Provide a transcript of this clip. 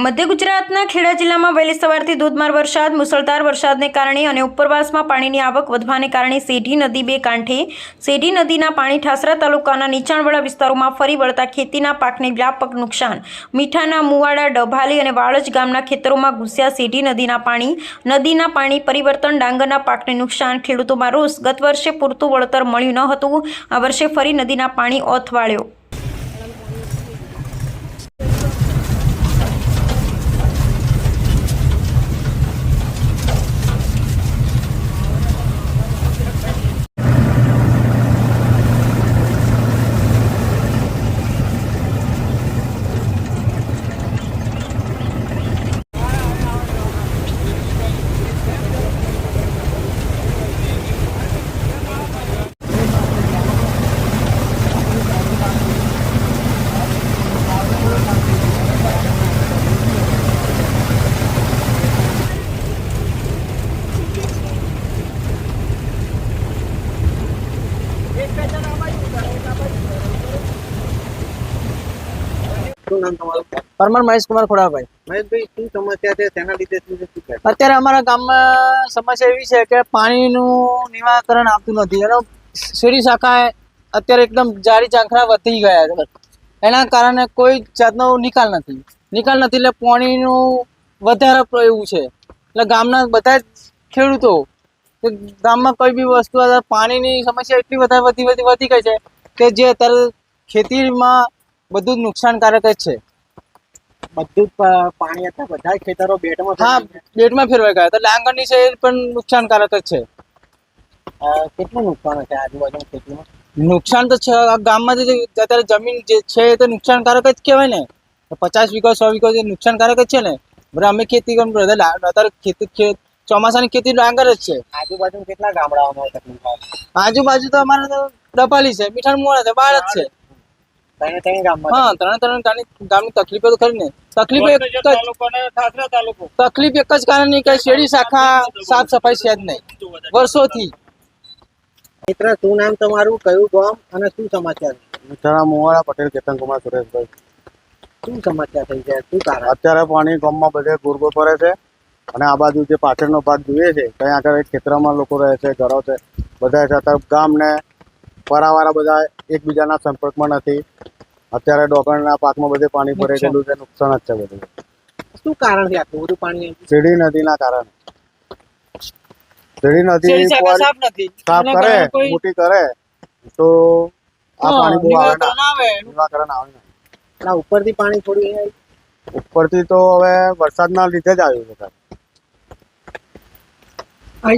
મધ્ય ગુજરાતના ખેડા જિલ્લામાં વહેલી સવારથી ધોધમાર વરસાદ મુસળધાર વરસાદને કારણે અને ઉપરવાસમાં પાણીની આવક વધવાને કારણે સેઢી નદી બે કાંઠે સેઢી નદીના પાણી ઠાસરા તાલુકાના નીચાણવાળા વિસ્તારોમાં ફરી વળતા ખેતીના પાકને વ્યાપક નુકસાન. મીઠાના મુવાડા, ડભાલી અને વાળજ ગામના ખેતરોમાં ઘૂસ્યા સેઢી નદીના પાણી. નદીના પાણી પરિવર્તન ડાંગરના પાકને નુકસાન. ખેડૂતોમાં રોષ. ગત વર્ષે પૂરતું વળતર મળ્યું ન હતું. આ વર્ષે ફરી નદીના પાણી ઓથ પરમાર મહેશ કુમાર ખોડાભાઈ. મહેશભાઈ શું સમસ્યા છે? તેના લીધે અત્યારે અમારા ગામમાં સમસ્યા એવી છે કે પાણીનું નિવારણ આવતું નથી. એનો શેરી શાખા અત્યારે એકદમ જાડી ચાંખરા વધી ગયા છે. એના કારણે કોઈ જાતનો નિકાલ નથી. નિકાલ નથી એટલે પાણીનું વધારે એવું છે. એટલે ગામના બધા જ ખેડૂતો ગામમાં કોઈ બી વસ્તુ પાણીની સમસ્યા એટલી વધારે વધી વધી વધી ગઈ છે કે જે અત્યારે ખેતીમાં બધું જ નુકસાનકારક જ છે. બધું જ પાણી હતા બધા ખેતરો બેટમાં હા બેટમાં ફેરવાઈ ગયા. તો ડાંગરની છે એ પણ નુકસાનકારક જ છે. કેટલું નુકસાન છે આજુબાજુ ખેતીમાં? નુકસાન તો છે. ગામમાં જે અત્યારે જમીન જે છે એ તો નુકસાનકારક જ કહેવાય ને. પચાસ વીઘો સો વીઘો જે નુકસાનકારક જ છે ને. બરાબર અમે ખેતી કરીએ અત્યારે ખેતી ખેત ચોમાસાની ખેતી ડાંગર જ છે. આજુબાજુ કેટલા ગામડાઓમાં તકલીફ આજુબાજુ તો અમારે તો ડપાલી છે મીઠાણ મોડા છે બાળ જ છે. ત્રણે ત્રણ ગામમાં હા ત્રણ ત્રણ ગામની ગામની તકલીફો તો ખરી ને. તકલીફ એક જ તકલીફ એક જ કારણની કે શેરડી શાખા સાફ સફાઈ છે જ નહીં વર્ષોથી. મિત્ર શું નામ તમારું કયું ગામ અને શું સમાચાર? મીઠાણા મુવાડા પટેલ કેતનકુમાર સુરેશભાઈ. શું સમાચાર થઈ છે શું કારણ? અત્યારે પાણી ગામમાં બધે ગુરગો પડે છે. અને આ બાજુ જે પાછળનો ભાગ જોઈએ છે ત્યાં આગળ ખેતરમાં લોકો રહે છે ઘરો છે બધા છે ગામને ગામ ને પરાવાળા બધા એકબીજાના સંપર્કમાં નથી. અત્યારે ડોગણના પાકમાં બધે પાણી ભરાઈ ગયેલું છે નુકસાન જ છે બધું. શું કારણ છે આટલું બધું પાણી? સીડી નદીના કારણે. સીડી નદી સાફ કરે મોટી કરે તો આ પાણી બહુ આવે નિવારણ ના આવે. નિવાકરણ આવે. ના ઉપરથી પાણી થોડી ઉપરથી તો હવે વરસાદના લીધે જ આવ્યું છે I